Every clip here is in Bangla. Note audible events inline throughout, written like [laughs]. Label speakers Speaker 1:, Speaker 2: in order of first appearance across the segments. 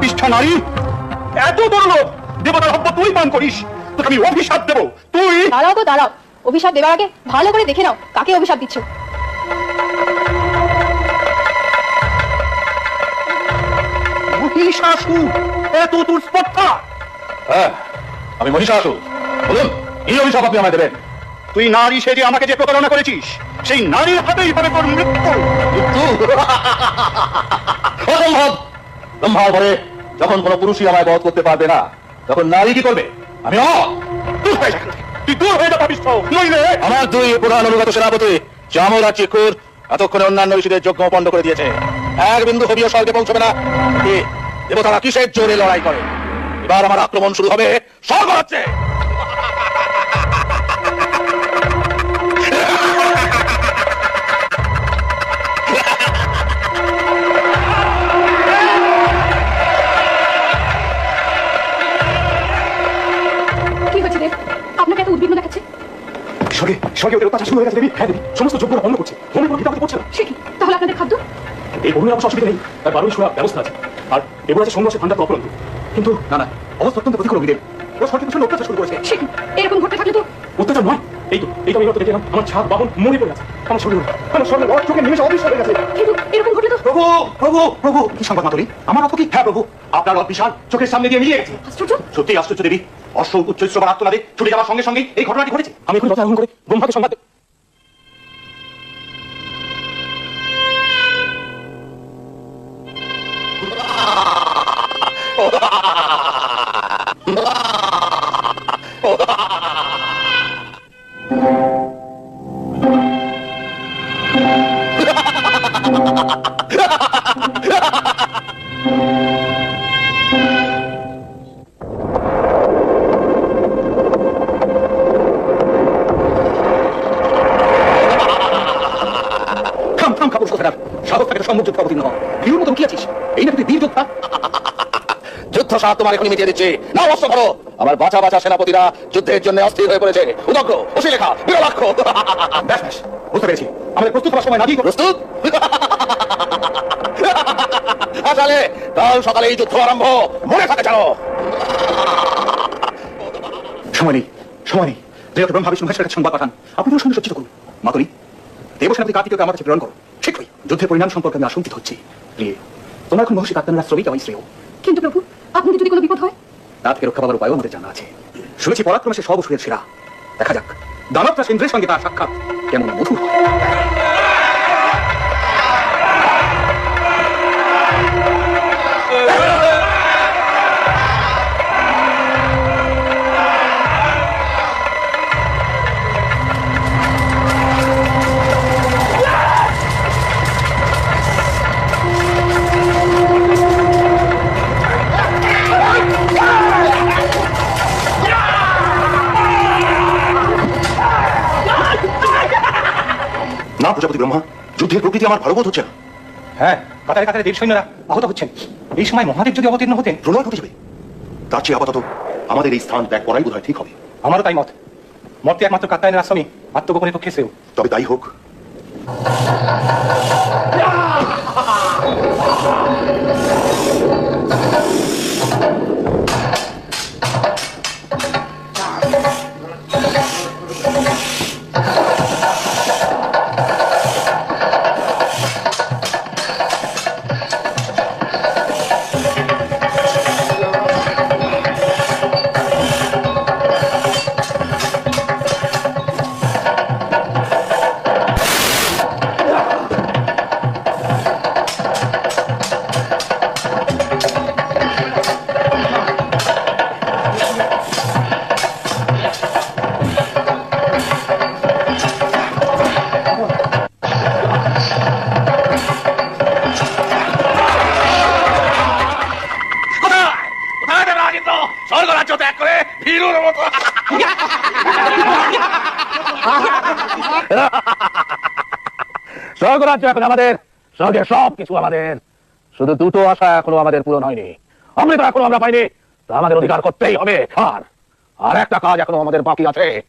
Speaker 1: পাপিষ্ঠ নারী। এত দুর্লভ দেবতার হব্য তুই পান করিস। তোকে আমি অভিশাপ দেবো। তুই
Speaker 2: দাঁড়াও তো দাঁড়াও। অভিশাপ দেওয়ার আগে ভালো করে দেখে নাও কাকে অভিশাপ দিচ্ছ।
Speaker 1: মহিষাসুর এত তোর স্পর্ধা।
Speaker 3: হ্যাঁ আমি বলুন কি অভিশাপ আপনি আমায় দেবেন?
Speaker 1: তুই নারী সেজে আমাকে যে প্রতারণা করেছিস সেই নারীর হাতেই হবে তোর মৃত্যু।
Speaker 3: মৃত্যু? [laughs] অসম্ভব! ব্রহ্মার ঘরে যখন কোনো পুরুষই আমায় বধ করতে পারবে না, তখন নারী কি করবে? আমি আমার দুই প্রধান অনুগত সেনাপতি চামর আর চিকুর এতক্ষণে অন্যান্য ঋষিদের যজ্ঞ পণ্ড করে দিয়েছে। এক বিন্দু হবিও স্বর্গে পৌঁছবে না। দেবতারা কিসের জোরে লড়াই করে? এবার আমার আক্রমণ শুরু হবে স্বর্গ হচ্ছে
Speaker 1: স্বর্গে স্বর্গে ওদের অত্যাচার শুরু হয়ে গেছে দেবী। হ্যাঁ দেবী। সমস্ত যোগ্যরা বন্ধ করছে। মনে কোনো হিতাহত করছে না।
Speaker 2: সে কি? তাহলে আপনাদের খাদ্য?
Speaker 1: এই বহুর অবশ্য অসুবিধা নেই। তার বারোই শোয়া ব্যবস্থা আছে। আর এবার আছে সংঘর্ষের ভান্ডার তো অপরন্ত কিন্তু না না অবস্থা অত্যন্ত প্রতিকূল অভিদেব। ওরা সরকার পিছনে অত্যাচার শুরু করেছে।
Speaker 2: সে কি? এরকম ঘটতে থাকলে তো
Speaker 1: অত্যাচার নয়। এই তো এই তো আমি রক্ত দেখে আমার ছাদ বাহন মরে পড়ে আছে। আমার শরীর আমার শরীর চোখে নিমেষে অদৃশ্য হয়ে গেছে।
Speaker 2: কিন্তু এরকম ঘটলে তো
Speaker 1: প্রভু প্রভু প্রভু। কি সংবাদ আমার কি? হ্যাঁ প্রভু। আপনার রথ বিশাল চোখের সামনে দিয়ে মিলিয়ে গেছে। সত্যি আশ্চর্য দেবী। অশ্ব উচ্চ আত্মনাদে ছুটে যাওয়ার সঙ্গে সঙ্গে এই ঘটনাটি ঘটেছে। আমি এখন রথ করে ব্রহ্মাকে সংবাদ বীর যোদ্ধা
Speaker 3: তোমার এখনই মিটিয়ে দিচ্ছি। না অস্ত্র ধরো। আমার বাঁচা বাঁচা সেনাপতিরা যুদ্ধের জন্য অস্থির হয়ে পড়েছে। উদগ্র অশিলেখা বিরলাক্ষ।
Speaker 1: ব্যাস ব্যাস। বুঝতে পেরেছি। আমাদের প্রস্তুত হওয়ার সময় না দিয়ে
Speaker 3: প্রস্তুত? আসলে কাল সকালে এই যুদ্ধ আরম্ভ। মনে থাকে জানো।
Speaker 1: সময় নেই সময় নেই। দেবতা ব্রহ্মা বিষ্ণু কাছে সংবাদ পাঠান। সঙ্গে সজ্জিত করুন। মাতুরি দেবসেনাপতি কার্তিককে আমার কাছে প্রেরণ করো। শীঘ্রই। যুদ্ধের পরিণাম সম্পর্কে আমি আশঙ্কিত হচ্ছি। প্রিয়ে তোমার এখন মহর্ষি কাত্তানের আশ্রমিক আমার শ্রেয়।
Speaker 2: কিন্তু প্রভু আপনি যদি কোনো বিপদ হয়?
Speaker 1: রাতকে রক্ষা পাবার উপায়ও আমাদের জানা আছে। শুনেছি পরাক্রমে সে সব অসুরের সেরা দেখা যাক। দানবটা সেন্দ্রের সঙ্গে তার সাক্ষাৎ কেমন মধুর
Speaker 3: যুদ্ধের প্রকৃতি আমার ভালো বোধ হচ্ছে না।
Speaker 1: হ্যাঁ কাতারে কাতারে দেব সৈন্যরা আহত হচ্ছেন। এই সময় মহাদেব যদি অবতীর্ণ হতেন
Speaker 3: প্রলয় ঘটে যাবে তার চেয়ে আপাতত আমাদের এই স্থান ত্যাগ করাই বোধ ঠিক হবে।
Speaker 1: আমারও তাই মত। মর্তে একমাত্র কাত্তায়নের আশ্রমে আত্মগোপনের পক্ষে শ্রেয়।
Speaker 3: তবে তাই হোক। কোথায় স্বর্গ রাজ্য এখন আমাদের স্বর্গের সব কিছু আমাদের। শুধু দুটো আশা এখনও আমাদের পূরণ হয়নি। অমৃত এখনও আমরা পাইনি তা আমাদের অধিকার করতেই হবে আর আর একটা কাজ এখনও আমাদের বাকি আছে।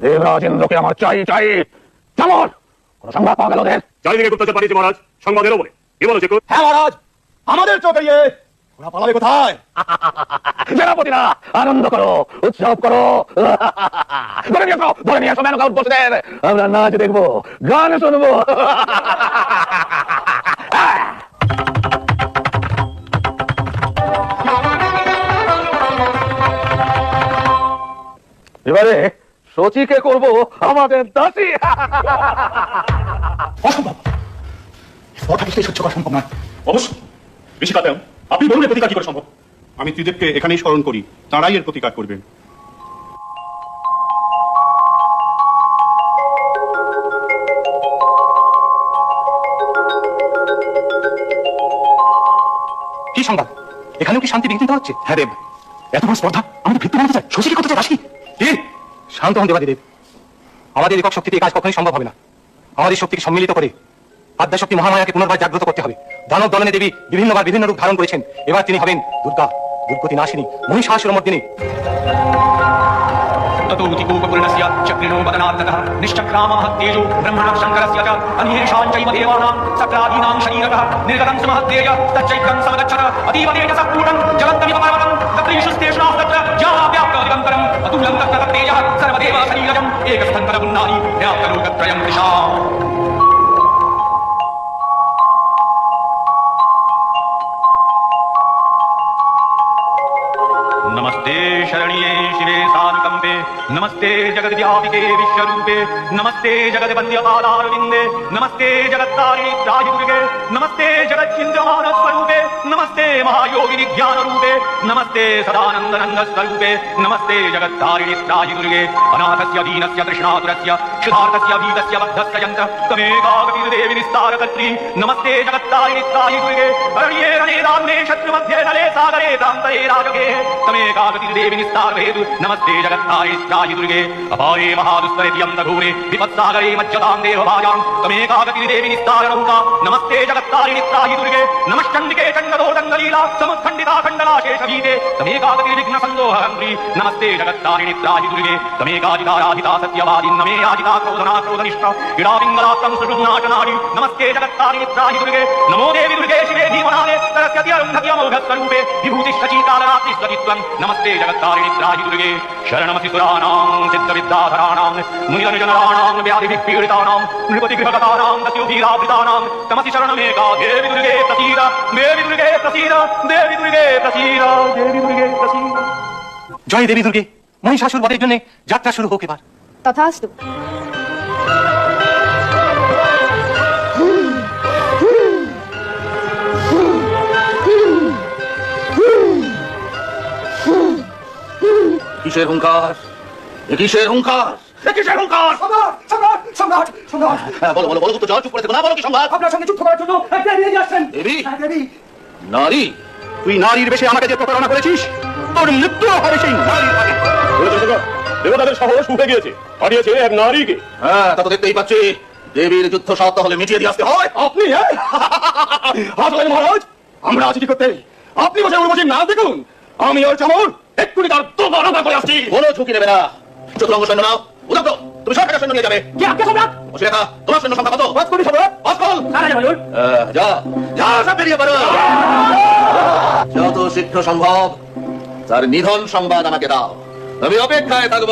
Speaker 3: দেবরাজেন্দ্রকে আমার চাই চাই। যেমন কোন সংবাদ পাওয়া গেল ওদের।
Speaker 4: চারিদিকে গুপ্তচর পাঠিয়েছে মহারাজ। সংবাদ এলো বলে। কি বলো
Speaker 1: হ্যাঁ মহারাজ। আমাদের চোখ ওরা পালাবে কোথায়? [laughs]
Speaker 3: সেনাপতিরা আনন্দ করো উৎসব করো। [laughs] ধরে নিয়ে আসো ধরে নিয়ে আসো বসেদের আমরা নাচ দেখব গান শুনব। [laughs] এবারে সচিকে করব আমাদের দাসী।
Speaker 1: অসম্ভব। কথা সহ্য করা সম্ভব নয়। অবশ্য বেশি কথা আপনি বলুন প্রতিকার কি করে সম্ভব?
Speaker 4: আমি ত্রিদেবকে এখানেই স্মরণ করি তারাই এর প্রতিকার করবেন
Speaker 1: কি সংবাদ? এখানেও কি শান্তি বিঘ্নিত হচ্ছে? হ্যাঁ দেব। এত বড় স্পর্ধা আমাদের ভিত্তি বানাতে চায়। করতে চায় রাশি কি? শান্ত হন দেবাদি দেব আমাদের একক শক্তিতে এই কাজ কখনোই সম্ভব হবে না। আমাদের শক্তিকে সম্মিলিত করে আদ্যা শক্তি মহামায়াকে পুনর্বার জাগ্রত করতে হবে দানব দলনে দেবী বিভিন্নবার বিভিন্ন রূপ ধারণ করেছেন এবার তিনি হবেন দুর্গা দুর্গতি নাশিনী মহিষাসুর মর্দিনী
Speaker 5: ततोऽतिकोपपूर्णस्य चक्रिणो वदनात्ततः निश्चक्रामः तेजो ब्रह्मणः शङ्करस्य च अन्येषां चैव देवानां सक्रादीनां शरीरतः निर्गतं सुमहद्देय तच्चैत्रं समगच्छत अतीव तेजसः पूर्णं जलन्तमिव पर्वतं तत्रैषु स्तेषणाः तत्र ज्ञानाव्याप्तोदिगन्तरम् अतुलं तत्र तत्तेजः सर्वदेव शरीरजम् एकस्थन्तरपुन्नानि व्याप्तलोकत्रयं दिशाम् ನಮಸ್ತೆ ಜಗದ್ಯಾಪಿಕೆ ವಿಶ್ವರೂಪೆ ನಮಸ್ತೆ ಜಗದ ಬಂದ್ಯಪಾದಾರವಿಂದೆ ನಮಸ್ತೆ ಜಗತ್ತಾರಿ ರಾಜಗುರಿಗೆ ನಮಸ್ತೆ ಜಗಚ್ಚಿಂದ್ರಮಾನ ಸ್ವರೂಪೆ ನಮಸ್ತೆ महायोगिनि ज्ञानरूपे नमस्ते सदानन्दनन्दस्वरूपे नमस्ते जगत्तारिणि त्राजिदुर्गे अनाथस्य दीनस्य तृष्णातुरस्य क्षुधार्थस्य भीतस्य बद्धस्य यन्त्र तमेकागतिर्देवि निस्तारकर्त्री नमस्ते जगत्तारिणि त्राजिदुर्गे रण्ये रणे दाम्ने शत्रुमध्ये नले सागरे तान्तरे राजगे तमेकागतिर्देवि निस्तारहेतु नमस्ते जगत्तारिणी दुर्गे अपाये महादुस्तरित्यं दघूरे विपत्सागरे मज्जतां देवभाजां तमेकागतिर्देवि निस्तारणौका नमस्ते जगत्तारिणि दुर्गे नमश्चण्डिके चण्डदोदङ्गलीला समुत्खण्डिता खण्डनाशेषभीते तमेकागतिर्विघ्नसन्दोहहन्त्री नमस्ते जगत्तारिणि दुर्गे तमेकाजिताराधिता सत्यवादी नमे याजिता क्रोधना क्रोधनिष्ठ इडापिङ्गलात्तं सुषुम्नाशनाडि नमस्ते जगत्तारिणि दुर्गे नमो देवि दुर्गे शिवे धीमनादे सरस्वती अरुन्धत्यमौघस्वरूपे विभूतिश्चीकालरात्रिस्वतित्वं नमस्ते जगत्तारिणि दुर्गे शरणमसि सुराणां सिद्धविद्याधराणां मुनिजनजनराणां व्याधिभिः पीडितानां नृपतिगृहगतानां दस्युभीरावृतानां तमसि शरणमेका देवि दुर्गे प्रसीद देवि दुर्गे प्रसीद দেবী দুর্গে প্রাচীরা দেবী দুর্গে প্রাচীরা
Speaker 1: জয় দেবী দুর্গে মহিষাসুর বধের জন্য যাত্রা শুরু হোক এবার।
Speaker 2: তথাস্তু।
Speaker 3: কিসের কিসের হুঙ্কার? কিসের হুঙ্কার?
Speaker 1: সম্রাট সম্রাট সম্রাট
Speaker 3: হ্যাঁ, বলো বলো বলো তো যাও চুপ করে না বলো কি সম্রাট?
Speaker 1: আপনার সঙ্গে চুপ করার জন্য
Speaker 3: দেবী?
Speaker 1: হ্যাঁ, দেবী।
Speaker 3: নারী?
Speaker 1: তুই নারীর বেশে আমাকে যে প্রতারণা করেছিস তোর মৃত্যু হবে সেই নারীর
Speaker 4: দেবতাদের সাহস উঠে গিয়েছে। হারিয়েছে এক নারীকে।
Speaker 3: হ্যাঁ তা তো দেখতেই পাচ্ছি। দেবীর যুদ্ধ সত্য হলে মিটিয়ে দিয়ে আসতে হয়।
Speaker 1: আপনি হ্যাঁ? হাসলেন মহারাজ? আমরা আছি কি করতে? আপনি বসে উর্বশী না দেখুন আমি ওর চামর এক্ষুনি তার দুবার করে আসছি।
Speaker 3: কোনো ঝুঁকি নেবে না। চতুরঙ্গ সৈন্য নাও উদাব্দ তুমি সব টাকা সৈন্য নিয়ে যাবে।
Speaker 1: কি সম্রাট?
Speaker 3: তোমার সৈন্য সংখ্যা কত?
Speaker 1: পাঁচ কোটি সম্রাট।
Speaker 3: অস্কল। যা যা সব বেরিয়ে যত শীঘ্র সম্ভব। তার নিধন সংবাদ আমাকে দাও। আমি অপেক্ষায় থাকব।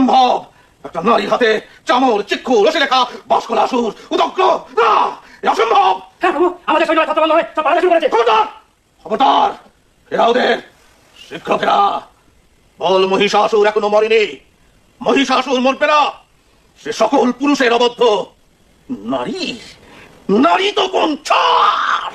Speaker 3: অসম্ভব একটা নারীর হাতে চামর চিক্ষু রসিলেখা বাসকলা আসুর উদগ্র। না অসম্ভব
Speaker 5: হ্যাঁ আমাদের হয়ে সব পালাতে শুরু করেছে।
Speaker 3: খবরদার খবরদার এরা ওদের শীঘ্র ফেরা বল মহিষাসুর এখনও মরেনি। মহিষাসুর মরবে না। সে সকল পুরুষের অবদ্ধ। নারী নারী তো কোন ছাড়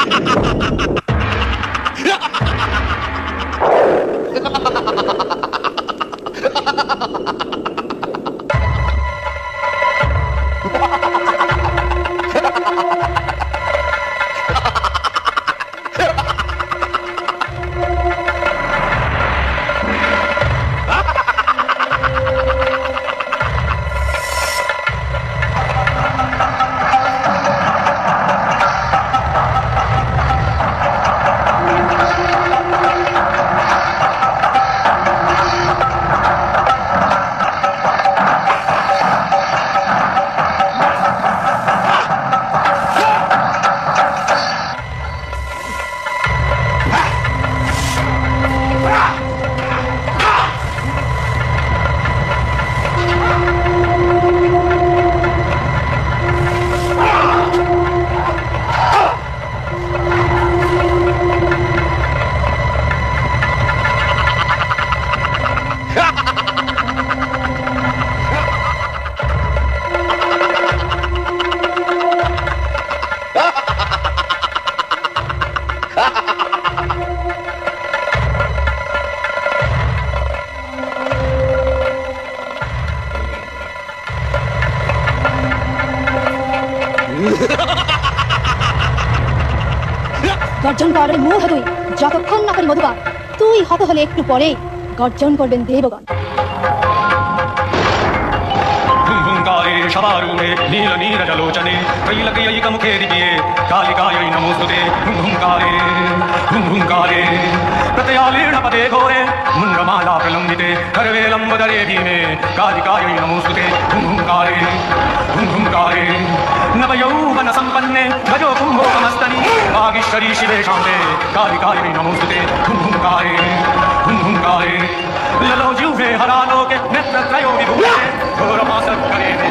Speaker 2: মধুবা তুই হত হলে একটু পরেই গর্জন করবেন দেবগণ।
Speaker 5: सवारूणे, नील नीरजलोचने कैलकयिकमुखेरिजिये कालिकाय नमोस्तुते, हुंहुंकारे हुंहुंकारे। प्रतयालेण पदे घोरे मुन्रमाला प्रलंबिते करवे लंब दरे भीमे, कालिकाय नमोस्तुते, हुंहुंकारे हुंहुंकारे। नवयौवनसम्पन्ने गजो कुम्भोकमस्तनि बागेश्वरी शिवे शांते, कालिकाय नमोस्तुते, हुंहुंकारे हुंहुंकारे। ललो जिह्वे हरालोके, नेत्रत्रयो विभूते घोरमासत्करे। मे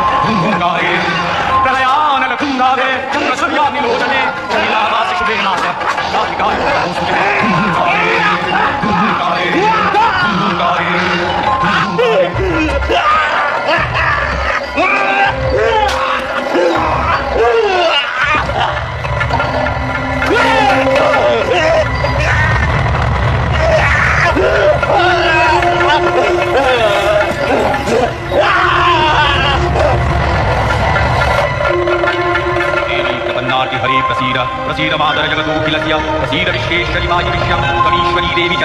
Speaker 5: ഈശ്വരിയായിരിക്കാം പരമേശ്വരി ദേവി